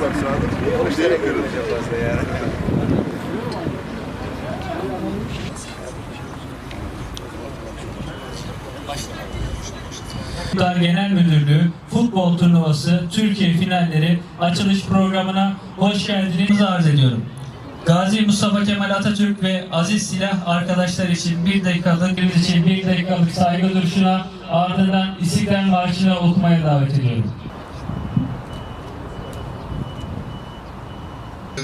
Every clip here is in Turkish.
var sahada. İşte yapıyoruz. Kulüpler Genel Müdürlüğü Futbol Turnuvası Türkiye Finalleri açılış programına hoş geldiniz arz ediyorum. Gazi Mustafa Kemal Atatürk ve aziz silah arkadaşlar için bir dakikalık, bir için bir dakikalık saygı duruşuna ardından İstiklal Marşı'nı okumaya davet ediyorum.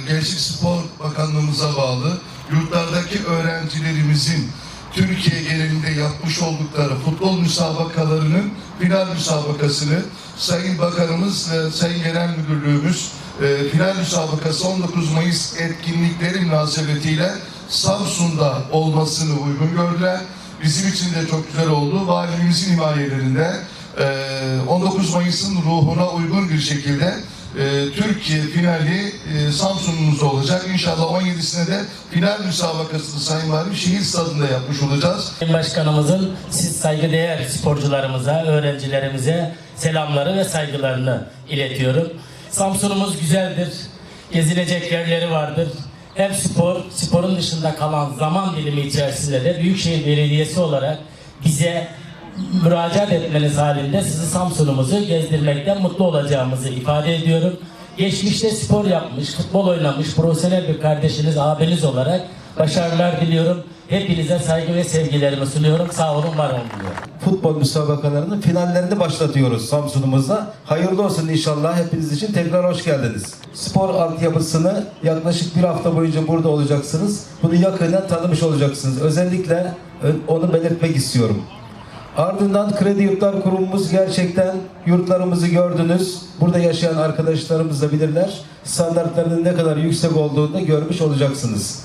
Gençlik Spor Bakanlığımıza bağlı yurtlardaki öğrencilerimizin Türkiye genelinde yapmış oldukları futbol müsabakalarının final müsabakasını Sayın Bakanımız ve Sayın Genel Müdürlüğümüz e, final müsabakası 19 Mayıs etkinlikleri münasebetiyle Samsun'da olmasını uygun gördüler. Bizim için de çok güzel oldu. Valimizin himayelerinde e, 19 Mayıs'ın ruhuna uygun bir şekilde e, Türkiye finali e, Samsun'umuzda olacak. İnşallah 17'sine de final müsabakasını Sayın Valim şehir stadında yapmış olacağız. Sayın Başkanımızın siz saygıdeğer sporcularımıza, öğrencilerimize selamları ve saygılarını iletiyorum. Samsun'umuz güzeldir. Gezilecek yerleri vardır. Hem spor, sporun dışında kalan zaman dilimi içerisinde de Büyükşehir Belediyesi olarak bize müracaat etmeniz halinde sizi Samsun'umuzu gezdirmekten mutlu olacağımızı ifade ediyorum. Geçmişte spor yapmış, futbol oynamış, profesyonel bir kardeşiniz, abiniz olarak başarılar diliyorum. Hepinize saygı ve sevgilerimi sunuyorum. Sağ olun, var olun diliyorum. futbol müsabakalarının finallerini başlatıyoruz Samsun'umuzda. Hayırlı olsun inşallah hepiniz için tekrar hoş geldiniz. Spor altyapısını yaklaşık bir hafta boyunca burada olacaksınız. Bunu yakından tanımış olacaksınız. Özellikle onu belirtmek istiyorum. Ardından Kredi Yurtlar Kurumumuz gerçekten yurtlarımızı gördünüz. Burada yaşayan arkadaşlarımız da bilirler. Standartlarının ne kadar yüksek olduğunu da görmüş olacaksınız.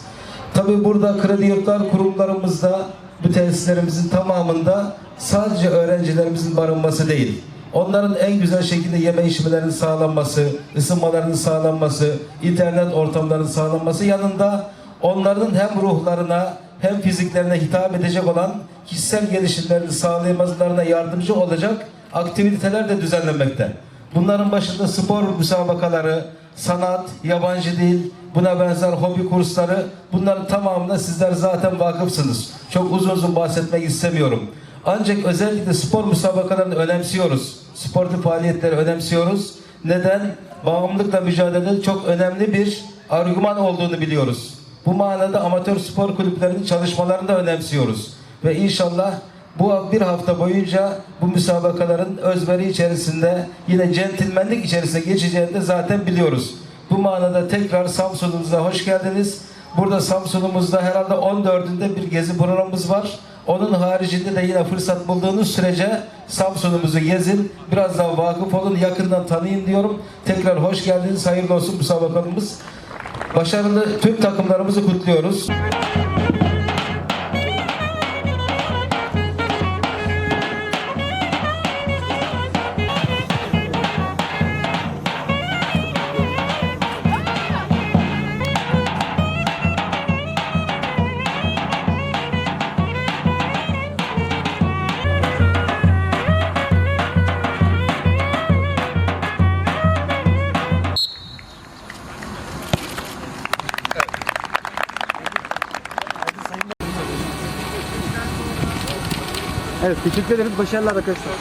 Tabii burada kredi yurtlar kurumlarımızda bu tesislerimizin tamamında sadece öğrencilerimizin barınması değil. Onların en güzel şekilde yeme içmelerinin sağlanması, ısınmalarının sağlanması, internet ortamlarının sağlanması yanında onların hem ruhlarına hem fiziklerine hitap edecek olan kişisel gelişimlerini sağlayamalarına yardımcı olacak aktiviteler de düzenlenmekte. Bunların başında spor müsabakaları, sanat, yabancı dil, buna benzer hobi kursları bunların tamamına sizler zaten vakıfsınız. Çok uzun uzun bahsetmek istemiyorum. Ancak özellikle spor müsabakalarını önemsiyoruz. Sportif faaliyetleri önemsiyoruz. Neden? Bağımlılıkla mücadele çok önemli bir argüman olduğunu biliyoruz. Bu manada amatör spor kulüplerinin çalışmalarını da önemsiyoruz. Ve inşallah bu bir hafta boyunca bu müsabakaların özveri içerisinde yine centilmenlik içerisinde geçeceğini de zaten biliyoruz. Bu manada tekrar Samsun'umuza hoş geldiniz. Burada Samsun'umuzda herhalde 14'ünde bir gezi programımız var. Onun haricinde de yine fırsat bulduğunuz sürece Samsun'umuzu gezin, biraz daha vakıf olun, yakından tanıyın diyorum. Tekrar hoş geldiniz, hayırlı olsun müsabakamız. Başarılı tüm takımlarımızı kutluyoruz. Evet teşekkür ederiz. Başarılar arkadaşlar.